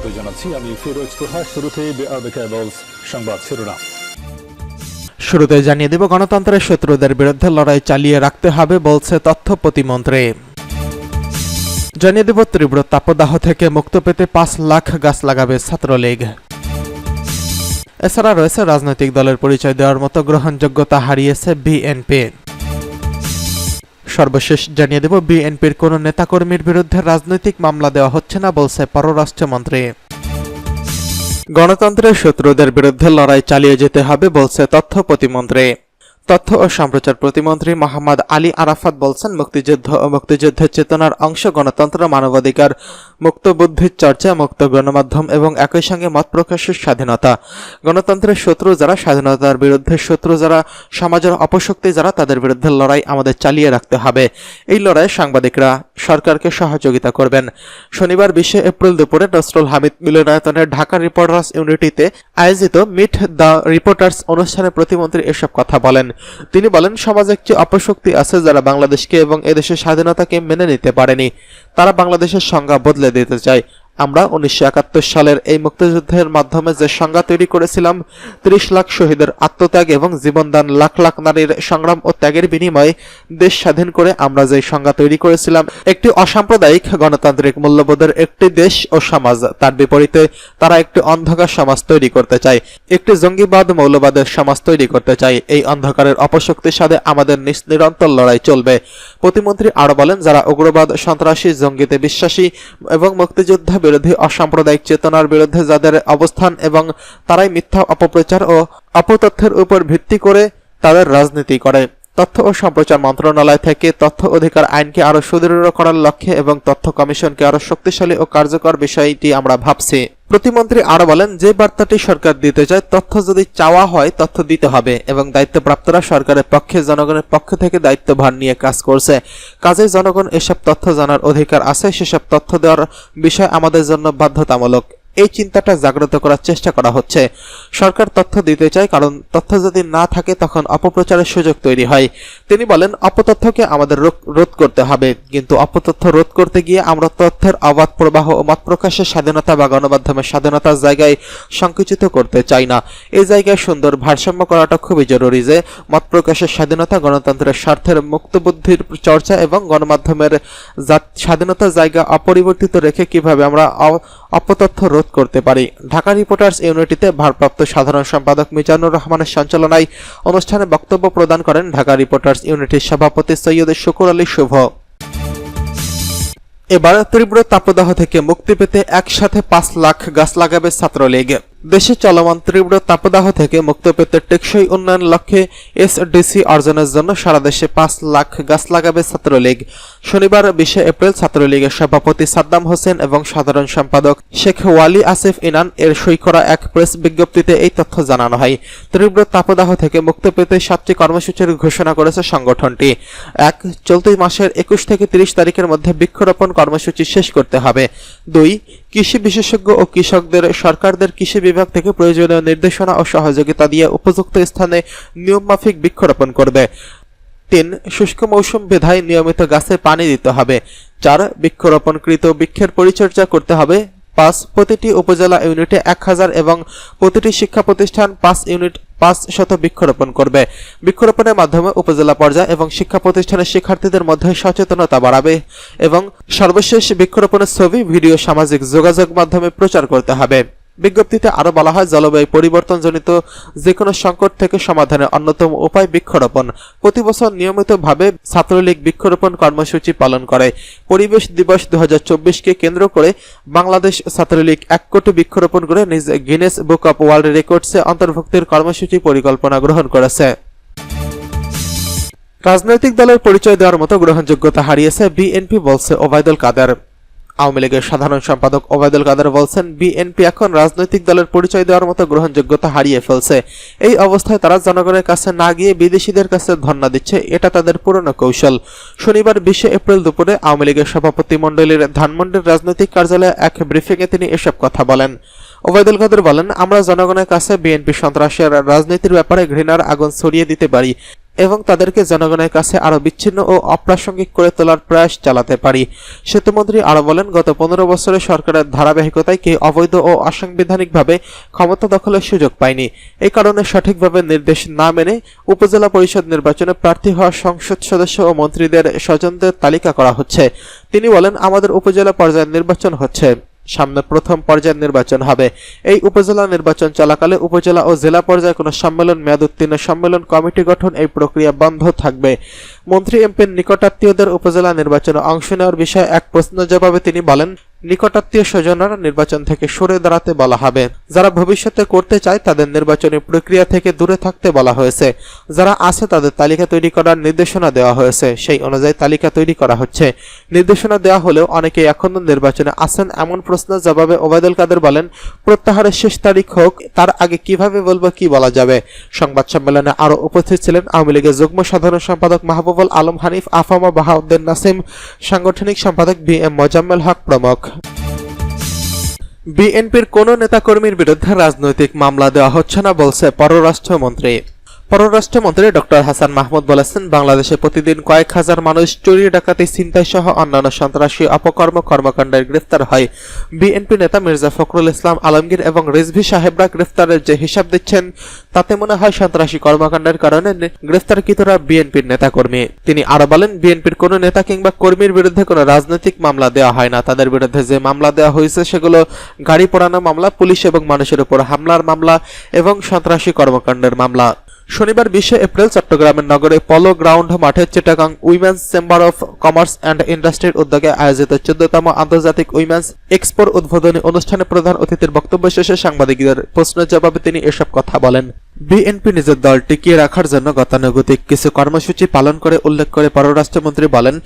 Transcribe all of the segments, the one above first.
স্বাগত জানাচ্ছি। আমি ফিরোজ তোহা। শুরুতে সংবাদ শিরোনাম। শুরুতে জানিয়ে দেব, গণতন্ত্রের শত্রুদের বিরুদ্ধে লড়াই চালিয়ে রাখতে হবে বলছে তথ্য প্রতিমন্ত্রী। জানিয়ে দেব, তীব্র তাপদাহ থেকে মুক্ত পেতে পাঁচ লাখ গাছ লাগাবে ছাত্রলীগ। এছাড়া রয়েছে রাজনৈতিক দলের পরিচয় দেওয়ার মতো গ্রহণযোগ্যতা হারিয়েছে বিএনপি। সর্বশেষ জানিয়ে দেব, বিএনপির কোন নেতাকর্মীর বিরুদ্ধে রাজনৈতিক মামলা দেওয়া হচ্ছে না বলছে পররাষ্ট্রমন্ত্রী। গণতন্ত্রের শত্রুদের বিরুদ্ধে লড়াই চালিয়ে যেতে হবে বলছে তথ্য প্রতিমন্ত্রী। তথ্য ও সম্প্রচার প্রতিমন্ত্রী মোহাম্মদ আলী আরাফাত বলছেন, মুক্তিযুদ্ধ ও মুক্তিযুদ্ধের চেতনার অংশ গণতন্ত্র, মানবাধিকার, মুক্ত বুদ্ধির চর্চা, মুক্ত গণমাধ্যম এবং একই সঙ্গে মত প্রকাশের স্বাধীনতা। গণতন্ত্রের শত্রু যারা, স্বাধীনতার বিরুদ্ধে শত্রু যারা, সমাজের অপশক্তি যারা, তাদের বিরুদ্ধে লড়াই আমাদের চালিয়ে রাখতে হবে। এই লড়াইয়ে সাংবাদিকরা সরকারকে সহযোগিতা করবেন। শনিবার বিশে এপ্রিল দুপুরে নসরুল হামিদ মিলনায়তনের ঢাকা রিপোর্টার্স ইউনিটিতে আয়োজিত মিট দ্য রিপোর্টার্স অনুষ্ঠানে প্রতিমন্ত্রী এসব কথা বলেন। তিনি বলেন, সমাজে একটি অপশক্তি আছে যারা বাংলাদেশকে এবং এদেশের স্বাধীনতাকে মেনে নিতে পারেনি। তারা বাংলাদেশের সংজ্ঞা বদলে দিতে চায়। আমরা উনিশশো একাত্তর সালের এই মুক্তিযুদ্ধের মাধ্যমে যে সংজ্ঞা তৈরি করেছিলাম, ত্রিশ লাখ শহীদের আত্মত্যাগ এবং জীবনদান লাখ লাখ নারীর সংগ্রাম ও ত্যাগের বিনিময়ে দেশ স্বাধীন করে আমরা যে সংজ্ঞা তৈরি করেছিলাম, একটি অসাম্প্রদায়িক গণতান্ত্রিক মূল্যবোধের একটি দেশ ও সমাজ। তার বিপরীতে তারা একটি অন্ধকার সমাজ তৈরি করতে চায়, একটি জঙ্গিবাদ মৌলবাদের সমাজ তৈরি করতে চায়। এই অন্ধকারের অপশক্তির সাথে আমাদের নিরন্তর লড়াই চলবে। প্রতিমন্ত্রী আরও বলেন, যারা উগ্রবাদ, সন্ত্রাসী, জঙ্গিতে বিশ্বাসী এবং মুক্তিযোদ্ধা বিরোধী অসাম্প্রদায়িক চেতনার বিরুদ্ধে যাদের অবস্থান এবং তারাই মিথ্যা অপপ্রচার ও অপতথ্যের উপর ভিত্তি করে তাদের রাজনীতি করে। তথ্য ও সম্প্রচার মন্ত্রণালয় থেকে তথ্য অধিকার আইনকে আরও সুদৃঢ় করার লক্ষ্যে এবং তথ্য কমিশনকে আরও শক্তিশালী ও কার্যকর বিষয়টি আমরা ভাবছি। প্রতিমন্ত্রী আরও বলেন, যে বার্তাটি সরকার দিতে চায়, তথ্য যদি চাওয়া হয়, তথ্য দিতে হবে এবং দায়িত্বপ্রাপ্তরা সরকারের পক্ষে, জনগণের পক্ষ থেকে দায়িত্বভার নিয়ে কাজ করছে। কাজে জনগণ এসব তথ্য জানার অধিকার আছে, সেসব তথ্য দেওয়ার বিষয় আমাদের জন্য বাধ্যতামূলক। এই চিন্তাটা জাগ্রত করার চেষ্টা করা হচ্ছে। সরকার তথ্য দিতে চায়, কারণ তথ্য যদি না থাকে, তখন অপপ্রচারের সুযোগ তৈরি হয়। তিনি বলেন, অপতথ্যকে আমাদের রোধ করতে হবে, কিন্তু অপতথ্য রোধ করতে গিয়ে আমরা তথ্যের অবাধ প্রবাহ ও মত প্রকাশের স্বাধীনতা বা গণমাধ্যমের স্বাধীনতার জায়গায় সংকুচিত করতে চাই না। এই জায়গায় সুন্দর ভারসাম্য করাটা খুবই জরুরি যে, মত প্রকাশের স্বাধীনতা গণতন্ত্রের স্বার্থের মুক্ত বুদ্ধির চর্চা এবং গণমাধ্যমের স্বাধীনতার জায়গা অপরিবর্তিত রেখে কীভাবে আমরা অপতথ্য রোধ করতে পারি। ঢাকা রিপোর্টার্স ইউনিটিতে ভারপ্রাপ্ত সাধারণ সম্পাদক মিজানুর রহমানের সঞ্চালনায় অনুষ্ঠানে বক্তব্য প্রদান করেন ঢাকা রিপোর্টার্স ইউনিটির সভাপতি সৈয়দ শুকুর আলী শুভ। এবার তীব্র তাপদাহ থেকে মুক্তি পেতে একসাথে পাঁচ লাখ গাছ লাগাবে ছাত্রলীগ। দেশে চলমান তীব্র তাপদাহ থেকে মুক্ত পেতে টেকসই উন্নয়ন লক্ষ্যে এসডিসি অর্জনের জন্য সারা দেশে পাঁচ লাখ গাছ লাগাবে ছাত্রলীগ। শনিবার বিশে এপ্রিল ছাত্রলীগের সভাপতি সাদ্দাম হোসেন এবং সাধারণ সম্পাদক শেখ ওয়ালি আসিফ ইনান এর সই করা এক প্রেস বিজ্ঞপ্তিতে এই তথ্য জানানো হয়। তীব্র তাপদাহ থেকে মুক্তি পেতে সাতটি কর্মসূচির ঘোষণা করেছে সংগঠনটি। এক, চলতি মাসের একুশ থেকে তিরিশ তারিখের মধ্যে বৃক্ষরোপণ কর্মসূচি শেষ করতে হবে। দুই কৃষি বিশেষজ্ঞ ও কৃষকদের, সরকারদের কৃষি বিভাগ থেকে প্রয়োজনীয় নির্দেশনা ও সহযোগিতা দিয়ে উপযুক্ত স্থানে নিয়মমাফিক বৃক্ষরোপণ করবে। তিন, শুষ্ক মৌসুম ভেদায় নিয়মিত গাছে পানি দিতে হবে। চার, বৃক্ষরোপণকৃত বৃক্ষের পরিচর্যা করতে হবে। পাঁচ, প্রতিটি উপজেলা ইউনিটে এক হাজার এবং প্রতিটি শিক্ষা প্রতিষ্ঠান পাঁচ ইউনিট পাঁচ শত বৃক্ষরোপণ করবে। বৃক্ষরোপণের মাধ্যমে উপজেলা পর্যায়ে এবং শিক্ষা প্রতিষ্ঠানের শিক্ষার্থীদের মধ্যে সচেতনতা বাড়াবে এবং সর্বশেষ বৃক্ষরোপণের ছবি, ভিডিও, সামাজিক যোগাযোগ মাধ্যমে প্রচার করতে হবে। বিজ্ঞপ্তিতে আরও বলা হয়, জলবায়ু পরিবর্তনজনিত যে কোনো সংকট থেকে সমাধানের অন্যতম উপায় বৃক্ষরোপণ। প্রতি বছর নিয়মিতভাবে ছাত্রলীগ বৃক্ষরোপণ কর্মসূচি পালন করে। পরিবেশ দিবস দু কে কেন্দ্র করে বাংলাদেশ ছাত্রলীগ এক কোটি বৃক্ষরোপণ করে নিজ গিনেস বুক অব ওয়ার্ল্ড রেকর্ডসে অন্তর্ভুক্তির কর্মসূচি পরিকল্পনা গ্রহণ করেছে। রাজনৈতিক দলের পরিচয় দেওয়ার মতো গ্রহণযোগ্যতা হারিয়েছে বিএনপি বলছে ওবায়দুল কাদের। আওয়ামী লীগের সাধারণ সম্পাদক ওবায়দুল কাদের বলছেন, বিএনপি এখন রাজনৈতিক দলের পরিচয় দেওয়ার মতো গ্রহণযোগ্যতা হারিয়ে ফেলছে। এই অবস্থায় তারা জনগণের কাছে না গিয়ে বিদেশিদের কাছে ধর্ণা দিচ্ছে, এটা তাদের পুরনো কৌশল। শনিবার বিশে এপ্রিল দুপুরে আওয়ামী লীগের সভাপতি মণ্ডলীর ধানমন্ডির রাজনৈতিক কার্যালয়ে এক ব্রিফিংয়ে তিনি এসব কথা বলেন। ওবায়দুল কাদের বলেন, আমরা জনগণের কাছে বিএনপি সন্ত্রাসের রাজনীতির ব্যাপারে ঘৃণার আগুন ছড়িয়ে দিতে পারি। এবং তাদেরকে জনগণের কাছে আরও বিচ্ছিন্ন ও অপ্রাসঙ্গিক করে তোলার প্রয়াস চালাতে পারি। সেতুমন্ত্রী আরও বলেন, গত পনেরো বছরে সরকারের ধারাবাহিকতায় কে অবৈধ ও অসাংবিধানিকভাবে ক্ষমতা দখলের সুযোগ পায়নি। এই কারণে সঠিকভাবে নির্দেশ না মেনে উপজেলা পরিষদ নির্বাচনে প্রার্থী হওয়া সংসদ সদস্য ও মন্ত্রীদের স্বজনদের তালিকা করা হচ্ছে। তিনি বলেন, আমাদের উপজেলা পর্যায়ের নির্বাচন হচ্ছে। সামনে প্রথম পর্যায়ের নির্বাচন হবে। এই উপজেলা নির্বাচন চলাকালে উপজেলা ও জেলা পর্যায়ে কোনো সম্মেলন, মেয়াদ উত্তীর্ণ সম্মেলন, কমিটি গঠন এই প্রক্রিয়া বন্ধ থাকবে। মন্ত্রী এমপির নিকটাত্মীয়দের উপজেলা নির্বাচনে অংশ নেওয়ার বিষয়ে এক প্রশ্ন জবাবে তিনি বলেন নিকটাত্মীয় স্বজনরা নির্বাচন থেকে সরে দাঁড়াতে বলা হবে। যারা ভবিষ্যতে করতে চায় তাদের নির্বাচনী প্রক্রিয়া থেকে দূরে থাকতে বলা হয়েছে। যারা আছে তাদের তালিকা তৈরি করার নির্দেশনা দেওয়া হয়েছে। সেই অনুযায়ী তালিকা তৈরি করা হচ্ছে। নির্দেশনা দেওয়া হলেও অনেকে এখনও নির্বাচনে আছেন এমন প্রশ্নের জবাবে ওবায়দুল কাদের বলেন, প্রত্যাহারের শেষ তারিখ হোক, তার আগে কীভাবে বলব কি বলা যাবে? সংবাদ সম্মেলনে আরও উপস্থিত ছিলেন আওয়ামী লীগের যুগ্ম সাধারণ সম্পাদক মাহবুবুল আলম হানিফ, আফামা বাহাউদ্দিন নাসিম, সাংগঠনিক সম্পাদক বি এম মোজাম্মেল হক প্রমুখ। বিএনপির কোনো নেতাকর্মীর বিরুদ্ধে রাজনৈতিক মামলা দেওয়া হচ্ছে না বলছে পররাষ্ট্রমন্ত্রী। পররাষ্ট্রমন্ত্রী ডক্টর হাসান মাহমুদ বলেছেন, বাংলাদেশে প্রতিদিন কয়েক হাজার মানুষ চুরি, ডাকাতি ছিনতাই সহ অন্যান্য সন্ত্রাসী অপকর্ম কর্মকাণ্ডের গ্রেফতার হয়। বিএনপি নেতা মির্জা ফখরুল ইসলাম আলমগীর এবং রিজভি সাহেবরা গ্রেফতারের যে হিসাব দিচ্ছেন, তাতে মনে হয় সন্ত্রাসী কর্মকাণ্ডের কারণে গ্রেফতারকৃতরা বিএনপির নেতাকর্মী। তিনি আরও বলেন, বিএনপির কোনো নেতা কিংবা কর্মীর বিরুদ্ধে কোনো রাজনৈতিক মামলা দেওয়া হয় না। তাদের বিরুদ্ধে যে মামলা দেওয়া হয়েছে, সেগুলো গাড়ি পোড়ানো মামলা, পুলিশ এবং মানুষের উপর হামলার মামলা এবং সন্ত্রাসী কর্মকাণ্ডের মামলা। শনিবার বিশে এপ্রিল চট্টগ্রামের নগরে পলো গ্রাউন্ড মাঠে Chittagong women's chamber of commerce and ইন্ডাস্ট্রির উদ্যোগে আয়োজিত চোদ্দতম আন্তর্জাতিক উইমেন্স এক্সপোর উদ্বোধনী অনুষ্ঠানে প্রধান অতিথির বক্তব্য শেষে সাংবাদিকদের প্রশ্নের জবাবে তিনি এসব কথা বলেন। বিএনপি নিজের দল টিকিয়ে রাখার জন্য গতানুগতিক কিছু কর্মসূচি পালন করে উল্লেখ করে পররাষ্ট্রমন্ত্রী বলেন,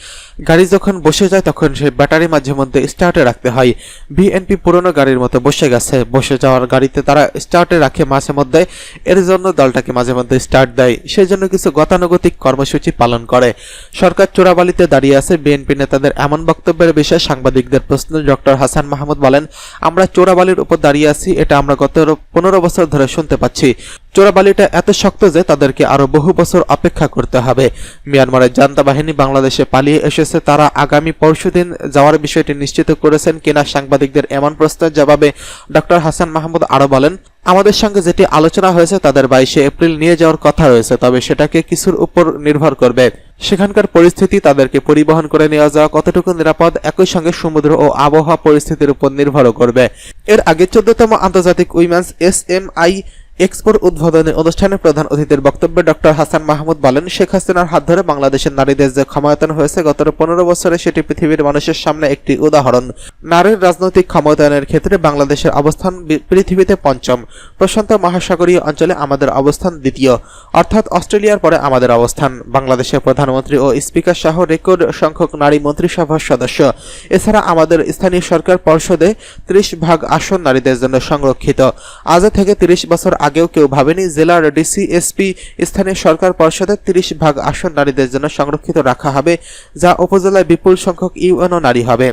গাড়ি যখন বসে যায় তখন সেই ব্যাটারি মাঝে মধ্যে স্টার্টে রাখতে হয়। বিএনপি পুরনো গাড়ির মতো বসে গেছে। বসে যাওয়ার গাড়িতে তারা স্টার্টে রাখে মাঝে মধ্যে। এর জন্য দলটাকে মাঝে মধ্যে স্টার্ট দেয়। সেই জন্য কিছু গতানুগতিক কর্মসূচি পালন করে। সরকার চোরাবালিতে দাঁড়িয়ে আছে। বিএনপি নেতাদের এমন বক্তব্যের বিষয়ে সাংবাদিকদের প্রশ্ন ডক্টর হাসান মাহমুদ বলেন, আমরা চোরাবালির উপর দাঁড়িয়ে আছি, এটা আমরা গত পনেরো বছর ধরে শুনতে পাচ্ছি। চোরাবালিটা এত শক্ত যে তাদেরকে আরও বহু বছর অপেক্ষা করতে হবে। মিয়ানমারের জান্তা বাহিনী বাংলাদেশে পালিয়ে এসেছে। তারা আগামী পরশুদিন যাওয়ার বিষয়টি নিশ্চিত করেছেন কিনা সাংবাদিকদের এমন প্রশ্নের জবাবে ডক্টর হাসান মাহমুদ আরও বলেন আমাদের সঙ্গে যেটি আলোচনা হয়েছে তাদের বাইশে এপ্রিল নিয়ে যাওয়ার কথা রয়েছে, তবে সেটাকে কিছুর উপর নির্ভর করবে। সেখানকার পরিস্থিতি তাদেরকে পরিবহন করে নিয়ে যাওয়া কতটুকু নিরাপদ, একই সঙ্গে সমুদ্র ও আবহাওয়া পরিস্থিতির উপর নির্ভরও করবে। এর আগে চোদ্দতম আন্তর্জাতিক উইমেন্স এস এম আই এক্সপোর উদ্বোধনী অনুষ্ঠানে প্রধান অতিথির বক্তব্যে ডক্টর হাসান মাহমুদ বলেন, শেখ হাসিনার হাত ধরে বাংলাদেশের নারীদের যে ক্ষমতায়ন হয়েছে গত পনেরো বছরে সেটি পৃথিবীর মানুষের সামনে একটি উদাহরণ। নারীর রাজনৈতিক ক্ষমতায়নের ক্ষেত্রে বাংলাদেশের অবস্থান পৃথিবীতে পঞ্চম। প্রশান্ত মহাসাগরীয় অঞ্চলে আমাদের অবস্থান দ্বিতীয়। অর্থাৎ অস্ট্রেলিয়ার পরে আমাদের অবস্থান। বাংলাদেশের প্রধানমন্ত্রী ও স্পিকার সহ রেকর্ড সংখ্যক নারী মন্ত্রিসভার সদস্য। এছাড়া আমাদের স্থানীয় সরকার পর্ষদে ত্রিশ ভাগ আসন নারীদের জন্য সংরক্ষিত। আজ থেকে তিরিশ বছর আগেও কেউ ভাবেনি জেলার ডিসি, এসপি, স্থানীয় সরকার পর্ষদের তিরিশ ভাগ আসন নারীদের জন্য সংরক্ষিত রাখা হবে, যা উপজেলায় বিপুল সংখ্যক ইউএনও নারী হবে।